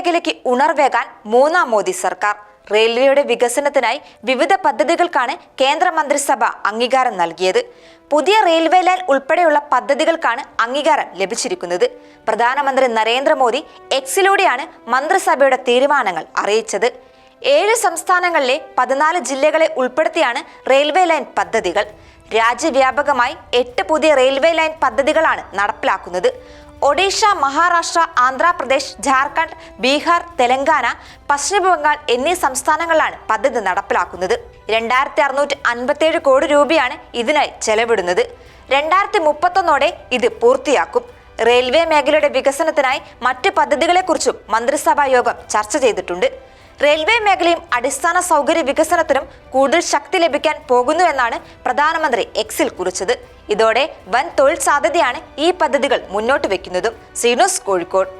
മേഖലയ്ക്ക് ഉണർവേകാൻ മൂന്നാം മോദി സർക്കാർ. റെയിൽവേയുടെ വികസനത്തിനായി വിവിധ പദ്ധതികൾക്കാണ് കേന്ദ്ര മന്ത്രിസഭ അംഗീകാരം നൽകിയത്. പുതിയ റെയിൽവേ ലൈൻ ഉൾപ്പെടെയുള്ള പദ്ധതികൾക്കാണ് അംഗീകാരം ലഭിച്ചിരിക്കുന്നത്. പ്രധാനമന്ത്രി നരേന്ദ്രമോദി എക്സിലൂടെയാണ് മന്ത്രിസഭയുടെ തീരുമാനങ്ങൾ അറിയിച്ചത്. ഏഴ് സംസ്ഥാനങ്ങളിലെ പതിനാല് ജില്ലകളെ ഉൾപ്പെടുത്തിയാണ് റെയിൽവേ ലൈൻ പദ്ധതികൾ. രാജ്യവ്യാപകമായി എട്ട് പുതിയ റെയിൽവേ ലൈൻ പദ്ധതികളാണ് നടപ്പിലാക്കുന്നത്. ഒഡീഷ മഹാരാഷ്ട്ര ആന്ധ്രാപ്രദേശ് ജാർഖണ്ഡ് ബീഹാർ തെലങ്കാന പശ്ചിമ ബംഗാൾ എന്നീ സംസ്ഥാനങ്ങളിലാണ് പദ്ധതി നടപ്പിലാക്കുന്നത്. രണ്ടായിരത്തി അറുന്നൂറ്റി അൻപത്തിയേഴ് കോടി രൂപയാണ് ഇതിനായി ചെലവിടുന്നത്. രണ്ടായിരത്തി മുപ്പത്തൊന്നോടെ ഇത് പൂർത്തിയാക്കും. റെയിൽവേ മേഖലയുടെ വികസനത്തിനായി മറ്റ് പദ്ധതികളെക്കുറിച്ചും മന്ത്രിസഭാ യോഗം ചർച്ച ചെയ്തിട്ടുണ്ട്. റെയിൽവേ മേഖലയും അടിസ്ഥാന സൗകര്യ വികസനത്തിനും കൂടുതൽ ശക്തി ലഭിക്കാൻ പോകുന്നു എന്നാണ് പ്രധാനമന്ത്രി എക്സിൽ കുറിച്ചത്. ഇതോടെ വൻ തൊഴിൽ സാധ്യതയാണ് ഈ പദ്ധതികൾ മുന്നോട്ട് വെക്കുന്നതും സീനോസ് കോഴിക്കോട്.